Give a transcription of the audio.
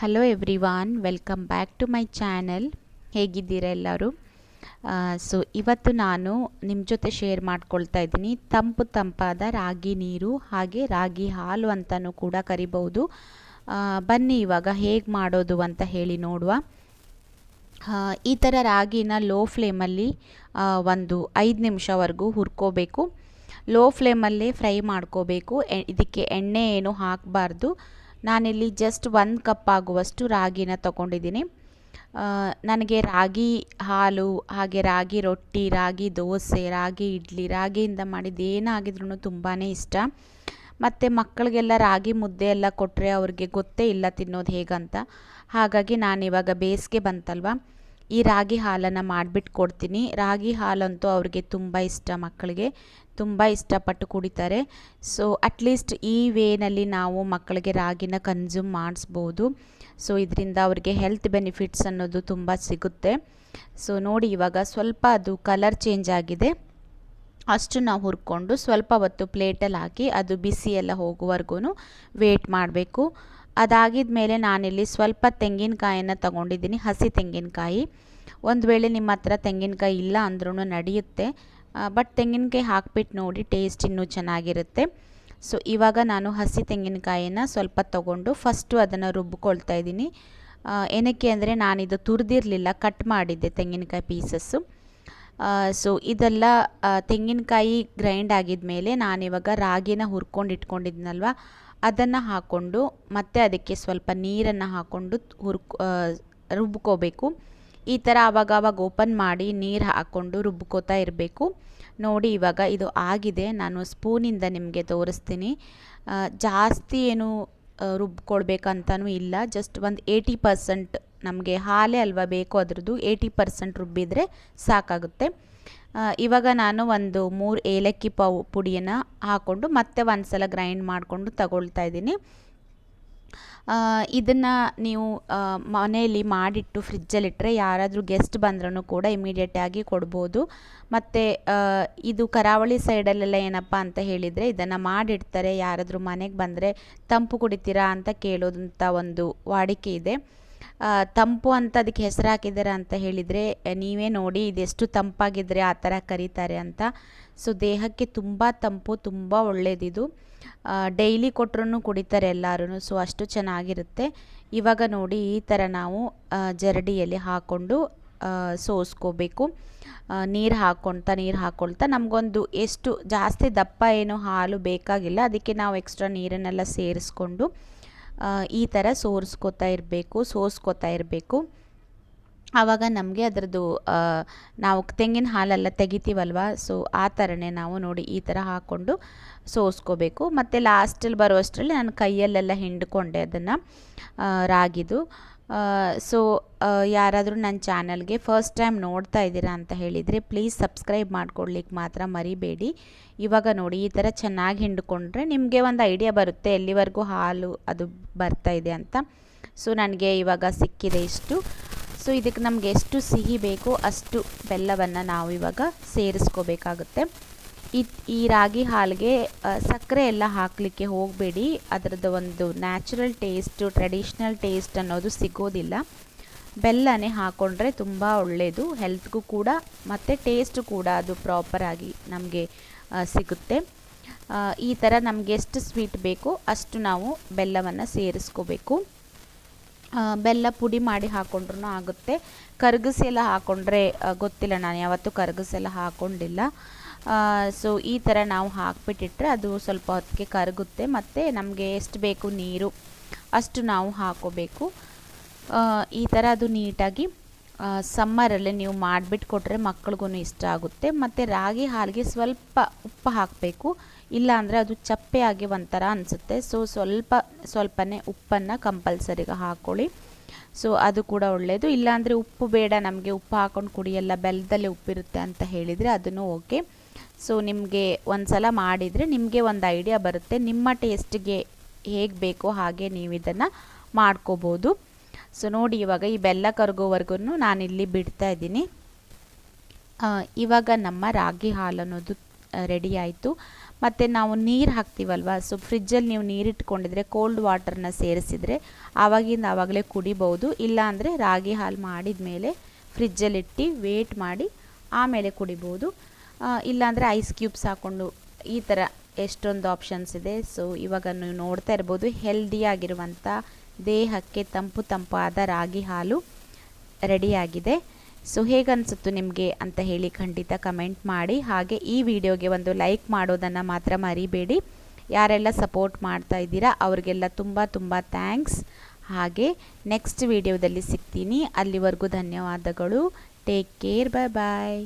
Hello everyone welcome back to my channel ಹೇಗಿದ್ದೀರಾ ಎಲ್ಲರೂ? So ಇವತ್ತು ನಾನು ನಿಮ್ಮ ಜೊತೆ ಶೇರ್ ಮಾಡ್ಕೊಳ್ತಾ ಇದ್ದೀನಿ. ತಂಪು ತಂಪಾದ ರಾಗಿ ನೀರು ಹಾಗೆ ರಾಗಿ ಹಾಲು ಅಂತಲೂ ಕೂಡ ಕರಿಬಹುದು. ಬನ್ನಿ ಇವಾಗ ಹೇಗೆ ಮಾಡೋದು ಅಂತ ಹೇಳಿ ನೋಡುವ. ಈ ಥರ ರಾಗಿನ ಲೋ ಫ್ಲೇಮಲ್ಲಿ ಒಂದು ಐದು ನಿಮಿಷವರೆಗೂ ಹುರ್ಕೋಬೇಕು. ಲೋ ಫ್ಲೇಮಲ್ಲೇ ಫ್ರೈ ಮಾಡ್ಕೋಬೇಕು. ಇದಕ್ಕೆ ಎಣ್ಣೆ ಏನು ಹಾಕಬಾರ್ದು. ನಾನಿಲ್ಲಿ ಜಸ್ಟ್ ಒಂದು ಕಪ್ ಆಗುವಷ್ಟು ರಾಗಿನ ತಗೊಂಡಿದ್ದೀನಿ. ನನಗೆ ರಾಗಿ ಹಾಲು, ಹಾಗೆ ರಾಗಿ ರೊಟ್ಟಿ, ರಾಗಿ ದೋಸೆ, ರಾಗಿ ಇಡ್ಲಿ, ರಾಗಿಯಿಂದ ಮಾಡಿದ್ದು ಏನಾಗಿದ್ರೂ ತುಂಬಾ ಇಷ್ಟ. ಮತ್ತು ಮಕ್ಕಳಿಗೆಲ್ಲ ರಾಗಿ ಮುದ್ದೆ ಎಲ್ಲ ಕೊಟ್ಟರೆ ಅವ್ರಿಗೆ ಗೊತ್ತೇ ಇಲ್ಲ ತಿನ್ನೋದು ಹೇಗಂತ. ಹಾಗಾಗಿ ನಾನಿವಾಗ ಬೇಸಿಗೆ ಬಂತಲ್ವ? ಈ ರಾಗಿ ಹಾಲನ್ನು ಮಾಡಿಬಿಟ್ಟು ಕೊಡ್ತೀನಿ. ರಾಗಿ ಹಾಲಂತೂ ಅವ್ರಿಗೆ ತುಂಬ ಇಷ್ಟ ಮಕ್ಕಳಿಗೆ. ತುಂಬ ಇಷ್ಟಪಟ್ಟು ಕುಡಿತಾರೆ. ಸೊ ಅಟ್ಲೀಸ್ಟ್ ಈ ವೇನಲ್ಲಿ ನಾವು ಮಕ್ಕಳಿಗೆ ರಾಗಿನ ಕನ್ಸ್ಯೂಮ್ ಮಾಡಿಸ್ಬೋದು. ಸೊ ಇದರಿಂದ ಅವ್ರಿಗೆ ಹೆಲ್ತ್ ಬೆನಿಫಿಟ್ಸ್ ಅನ್ನೋದು ತುಂಬ ಸಿಗುತ್ತೆ. ಸೊ ನೋಡಿ ಇವಾಗ ಸ್ವಲ್ಪ ಅದು ಕಲರ್ ಚೇಂಜ್ ಆಗಿದೆ. ಅಷ್ಟು ನಾವು ಹುರ್ಕೊಂಡು ಸ್ವಲ್ಪ ಹೊತ್ತು ಪ್ಲೇಟಲ್ಲಿ ಹಾಕಿ ಅದು ಬಿಸಿ ಎಲ್ಲ ಹೋಗುವವರೆಗೂ ವೇಟ್ ಮಾಡಬೇಕು. ಅದಾಗಿದ ಮೇಲೆ ನಾನಿಲ್ಲಿ ಸ್ವಲ್ಪ ತೆಂಗಿನಕಾಯನ್ನು ತಗೊಂಡಿದ್ದೀನಿ. ಹಸಿ ತೆಂಗಿನಕಾಯಿ. ಒಂದು ವೇಳೆ ನಿಮ್ಮ ಹತ್ರ ತೆಂಗಿನಕಾಯಿ ಇಲ್ಲ ಅಂದ್ರೂ ನಡೆಯುತ್ತೆ. ಬಟ್ ತೆಂಗಿನಕಾಯಿ ಹಾಕ್ಬಿಟ್ಟು ನೋಡಿ ಟೇಸ್ಟ್ ಇನ್ನೂ ಚೆನ್ನಾಗಿರುತ್ತೆ. ಸೊ ಇವಾಗ ನಾನು ಹಸಿ ತೆಂಗಿನಕಾಯಿನ ಸ್ವಲ್ಪ ತೊಗೊಂಡು ಫಸ್ಟು ಅದನ್ನು ರುಬ್ಬಿಕೊಳ್ತಾ ಇದ್ದೀನಿ. ಏನಕ್ಕೆ ಅಂದರೆ ನಾನಿದು ತುರಿದಿರಲಿಲ್ಲ ಕಟ್ ಮಾಡಿದ್ದೆ ತೆಂಗಿನಕಾಯಿ ಪೀಸಸ್ಸು ಸೊ ಇದೆಲ್ಲ ತೆಂಗಿನಕಾಯಿ ಗ್ರೈಂಡ್ ಆಗಿದ ಮೇಲೆ ನಾನಿವಾಗ ರಾಗಿನ ಹುರ್ಕೊಂಡು ಇಟ್ಕೊಂಡಿದ್ನಲ್ವ, ಅದನ್ನು ಹಾಕ್ಕೊಂಡು ಮತ್ತೆ ಅದಕ್ಕೆ ಸ್ವಲ್ಪ ನೀರನ್ನು ಹಾಕ್ಕೊಂಡು ಹುರ್ಕೊ ರುಬ್ಕೋಬೇಕು. ಈ ಥರ ಆವಾಗವಾಗ ಓಪನ್ ಮಾಡಿ ನೀರು ಹಾಕ್ಕೊಂಡು ರುಬ್ಕೋತಾ ಇರಬೇಕು. ನೋಡಿ ಇವಾಗ ಇದು ಆಗಿದೆ. ನಾನು ಸ್ಪೂನಿಂದ ನಿಮಗೆ ತೋರಿಸ್ತೀನಿ. ಜಾಸ್ತಿ ಏನು ರುಬ್ಕೊಳ್ಬೇಕಂತನೂ ಇಲ್ಲ. ಜಸ್ಟ್ ಒಂದು ಏಯ್ಟಿ ಪರ್ಸೆಂಟ್ ನಮಗೆ ಹಾಲೇ ಅಲ್ವಾ ಬೇಕು ಅದರದ್ದು ಏಯ್ಟಿ ಪರ್ಸೆಂಟ್ ರುಬ್ಬಿದರೆ ಸಾಕಾಗುತ್ತೆ. ಇವಾಗ ನಾನು ಒಂದು ಮೂರು ಏಲಕ್ಕಿ ಪೌ, ಪುಡಿಯನ್ನು ಹಾಕ್ಕೊಂಡು ಮತ್ತೆ ಒಂದು ಸಲ ಗ್ರೈಂಡ್ ಮಾಡಿಕೊಂಡು ತಗೊಳ್ತಾ ಇದ್ದೀನಿ. ಇದನ್ನು ನೀವು ಮನೆಯಲ್ಲಿ ಮಾಡಿಟ್ಟು ಫ್ರಿಜ್ಜಲ್ಲಿಟ್ಟರೆ ಯಾರಾದರೂ ಗೆಸ್ಟ್ ಬಂದ್ರೂ ಕೂಡ ಇಮಿಡಿಯೇಟಾಗಿ ಕೊಡ್ಬೋದು. ಮತ್ತು ಇದು ಕರಾವಳಿ ಸೈಡಲ್ಲೆಲ್ಲ ಏನಪ್ಪ ಅಂತ ಹೇಳಿದರೆ ಇದನ್ನು ಮಾಡಿಡ್ತಾರೆ ಯಾರಾದರೂ ಮನೆಗೆ ಬಂದರೆ ತಂಪು ಕುಡಿತೀರಾ ಅಂತ ಕೇಳೋದಂಥ ಒಂದು ವಾಡಿಕೆ ಇದೆ. ತಂಪು ಅಂತ ಅದಕ್ಕೆ ಹೆಸರು ಹಾಕಿದ್ದಾರೆ ಅಂತ ಹೇಳಿದರೆ ನೀವೇ ನೋಡಿ ಇದೆಷ್ಟು ತಂಪಾಗಿದ್ದರೆ ಆ ಥರ ಕರೀತಾರೆ ಅಂತ. ಸೊ, ದೇಹಕ್ಕೆ ತುಂಬ ತಂಪು, ತುಂಬ ಒಳ್ಳೆಯದಿದು ಡೈಲಿ ಕೊಟ್ರೂ ಕುಡಿತಾರೆ ಎಲ್ಲರೂ ಸೊ, ಅಷ್ಟು ಚೆನ್ನಾಗಿರುತ್ತೆ. ಇವಾಗ ನೋಡಿ ಈ ಥರ ನಾವು ಜರಡಿಯಲ್ಲಿ ಹಾಕ್ಕೊಂಡು ಸೋಸ್ಕೋಬೇಕು. ನೀರು ಹಾಕ್ಕೊಳ್ತಾ ನೀರು ಹಾಕ್ಕೊಳ್ತಾ ನಮಗೊಂದು ಎಷ್ಟು ಜಾಸ್ತಿ ದಪ್ಪ ಏನು ಹಾಲು ಬೇಕಾಗಿಲ್ಲ, ಅದಕ್ಕೆ ನಾವು ಎಕ್ಸ್ಟ್ರಾ ನೀರನ್ನೆಲ್ಲ ಸೇರಿಸ್ಕೊಂಡು ಈ ಥರ ಸೋರಿಸ್ಕೋತಾ ಇರಬೇಕು, ಸೋಸ್ಕೋತಾ ಇರಬೇಕು. ಆವಾಗ ನಮಗೆ ಅದರದ್ದು ನಾವು ತೆಂಗಿನ ಹಾಲೆಲ್ಲ ತೆಗಿತೀವಲ್ವ? ಸೊ ಆ ಥರನೇ ನಾವು ನೋಡಿ ಈ ಥರ ಹಾಕ್ಕೊಂಡು ಸೋಸ್ಕೋಬೇಕು. ಮತ್ತು ಲಾಸ್ಟಲ್ಲಿ ಬರುವಷ್ಟರಲ್ಲಿ ನಾನು ಕೈಯಲ್ಲೆಲ್ಲ ಹಿಂಡ್ಕೊಂಡೆ ಅದನ್ನು ರಾಗಿದು. ಸೊ ಯಾರಾದರೂ ನನ್ನ ಚಾನಲ್ಗೆ ಫಸ್ಟ್ ಟೈಮ್ ನೋಡ್ತಾ ಇದ್ದೀರಾ ಅಂತ ಹೇಳಿದರೆ ಪ್ಲೀಸ್ ಸಬ್ಸ್ಕ್ರೈಬ್ ಮಾಡ್ಕೊಡ್ಲಿಕ್ಕೆ ಮಾತ್ರ ಮರಿಬೇಡಿ. ಇವಾಗ ನೋಡಿ, ಈ ಥರ ಚೆನ್ನಾಗಿ ಹಿಂಡ್ಕೊಂಡ್ರೆ ನಿಮಗೆ ಒಂದು ಐಡಿಯಾ ಬರುತ್ತೆ ಎಲ್ಲಿವರೆಗೂ ಹಾಲು ಅದು ಬರ್ತಾ ಇದೆ ಅಂತ. ಸೊ ನನಗೆ ಇವಾಗ ಸಿಕ್ಕಿದೆ ಇಷ್ಟು. ಸೊ ಇದಕ್ಕೆ ನಮಗೆ ಎಷ್ಟು ಸಿಹಿ ಬೇಕೋ ಅಷ್ಟು ಬೆಲ್ಲವನ್ನು ನಾವು ಇವಾಗ ಸೇರಿಸ್ಕೋಬೇಕಾಗುತ್ತೆ. ಈ ರಾಗಿ ಹಾಲಿಗೆ ಸಕ್ಕರೆ ಎಲ್ಲ ಹಾಕಲಿಕ್ಕೆ ಹೋಗಬೇಡಿ. ಅದರದ್ದು ಒಂದು ನ್ಯಾಚುರಲ್ ಟೇಸ್ಟು ಟ್ರೆಡಿಷ್ನಲ್ ಟೇಸ್ಟ್ ಅನ್ನೋದು ಸಿಗೋದಿಲ್ಲ. ಬೆಲ್ಲನೇ ಹಾಕ್ಕೊಂಡ್ರೆ ತುಂಬ ಒಳ್ಳೆಯದು ಹೆಲ್ತ್ಗೂ ಕೂಡ, ಮತ್ತು ಟೇಸ್ಟು ಕೂಡ ಅದು ಪ್ರಾಪರಾಗಿ ನಮಗೆ ಸಿಗುತ್ತೆ. ಈ ಥರ ನಮಗೆ ಎಷ್ಟು ಸ್ವೀಟ್ ಬೇಕೋ ಅಷ್ಟು ನಾವು ಬೆಲ್ಲವನ್ನು ಸೇರಿಸ್ಕೋಬೇಕು. ಬೆಲ್ಲ ಪುಡಿ ಮಾಡಿ ಹಾಕ್ಕೊಂಡ್ರೂ ಆಗುತ್ತೆ. ಕರಗಿಸಿ ಎಲ್ಲ ಹಾಕ್ಕೊಂಡ್ರೆ ಗೊತ್ತಿಲ್ಲ, ನಾನು ಯಾವತ್ತೂ ಕರ್ಗಸೆಲ್ಲ ಹಾಕ್ಕೊಂಡಿಲ್ಲ ಸೊ ಈ ಥರ ನಾವು ಹಾಕ್ಬಿಟ್ಟಿಟ್ರೆ ಅದು ಸ್ವಲ್ಪ ಹೊತ್ತಿಗೆ ಕರಗುತ್ತೆ. ಮತ್ತು ನಮಗೆ ಎಷ್ಟು ಬೇಕು ನೀರು, ಅಷ್ಟು ನಾವು ಹಾಕೋಬೇಕು. ಈ ಥರ ಅದು ನೀಟಾಗಿ ಸಮ್ಮರಲ್ಲೇ ನೀವು ಮಾಡಿಬಿಟ್ಟು ಕೊಟ್ಟರೆ ಮಕ್ಳಿಗೂ ಇಷ್ಟ ಆಗುತ್ತೆ. ಮತ್ತು ರಾಗಿ ಹಾಲಿಗೆ ಸ್ವಲ್ಪ ಉಪ್ಪು ಹಾಕಬೇಕು. ಇಲ್ಲಾಂದರೆ ಅದು ಚಪ್ಪೆ ಆಗಿ ಒಂಥರ ಅನಿಸುತ್ತೆ. ಸೊ ಸ್ವಲ್ಪ, ಸ್ವಲ್ಪನೇ ಉಪ್ಪನ್ನು ಕಂಪಲ್ಸರಿಗೆ ಹಾಕ್ಕೊಳ್ಳಿ ಸೊ ಅದು ಕೂಡ ಒಳ್ಳೆಯದು ಇಲ್ಲಾಂದರೆ ಉಪ್ಪು ಬೇಡ, ನಮಗೆ ಉಪ್ಪು ಹಾಕೊಂಡು ಕುಡಿಯಲ್ಲ ಬೆಲ್ಲದಲ್ಲೇ ಉಪ್ಪಿರುತ್ತೆ ಅಂತ ಹೇಳಿದರೆ ಅದನ್ನು ಓಕೆ. ಸೊ ನಿಮಗೆ ಒಂದು ಸಲ ಮಾಡಿದರೆ ನಿಮಗೆ ಒಂದು ಐಡಿಯಾ ಬರುತ್ತೆ. ನಿಮ್ಮ ಟೇಸ್ಟ್ಗೆ ಹೇಗೆ ಬೇಕೋ ಹಾಗೆ ನೀವು ಇದನ್ನು ಮಾಡ್ಕೋಬೋದು. ಸೊ ನೋಡಿ ಇವಾಗ ಈ ಬೆಲ್ಲ ಕರಗೋವರೆಗೂ ನಾನಿಲ್ಲಿ ಬಿಡ್ತಾ ಇದ್ದೀನಿ. ಇವಾಗ ನಮ್ಮ ರಾಗಿ ಹಾಲು ಅನ್ನೋದು ರೆಡಿ ಆಯಿತು. ಮತ್ತು ನಾವು ನೀರು ಹಾಕ್ತೀವಲ್ವ? ಸೊ ಫ್ರಿಜ್ಜಲ್ಲಿ ನೀವು ನೀರಿಟ್ಕೊಂಡಿದ್ರೆ ಕೋಲ್ಡ್ ವಾಟರ್ನ ಸೇರಿಸಿದರೆ ಆವಾಗಿಂದ ಆವಾಗಲೇ ಕುಡಿಬೋದು. ಇಲ್ಲಾಂದರೆ ರಾಗಿ ಹಾಲು ಮಾಡಿದ ಮೇಲೆ ಫ್ರಿಜ್ಜಲ್ಲಿಟ್ಟು ವೇಟ್ ಮಾಡಿ ಆಮೇಲೆ ಕುಡಿಬೋದು. ಇಲ್ಲಾಂದರೆ ಐಸ್ ಕ್ಯೂಬ್ಸ್ ಹಾಕ್ಕೊಂಡು ಈ ಥರ ಎಷ್ಟೊಂದು ಆಪ್ಷನ್ಸ್ ಇದೆ. ಸೊ ಇವಾಗ ನೀವು ನೋಡ್ತಾ ಇರ್ಬೋದು. ಹೆಲ್ದಿಯಾಗಿರುವಂಥ ದೇಹಕ್ಕೆ ತಂಪು ತಂಪಾದ ರಾಗಿ ಹಾಲು ರೆಡಿಯಾಗಿದೆ. ಸೊ ಹೇಗನ್ಸುತ್ತು ನಿಮಗೆ ಅಂತ ಹೇಳಿ ಖಂಡಿತ ಕಮೆಂಟ್ ಮಾಡಿ. ಹಾಗೆ ಈ ವಿಡಿಯೋಗೆ ಒಂದು ಲೈಕ್ ಮಾಡೋದನ್ನು ಮಾತ್ರ ಮರಿಬೇಡಿ. ಯಾರೆಲ್ಲ ಸಪೋರ್ಟ್ ಮಾಡ್ತಾ ಇದ್ದೀರಾ, ಅವ್ರಿಗೆಲ್ಲ ತುಂಬ ತುಂಬ ಥ್ಯಾಂಕ್ಸ್ ಹಾಗೆ ನೆಕ್ಸ್ಟ್ ವಿಡಿಯೋದಲ್ಲಿ ಸಿಗ್ತೀನಿ. ಅಲ್ಲಿವರೆಗೂ ಧನ್ಯವಾದಗಳು. ಟೇಕ್ ಕೇರ್ ಬಾಯ್ ಬಾಯ್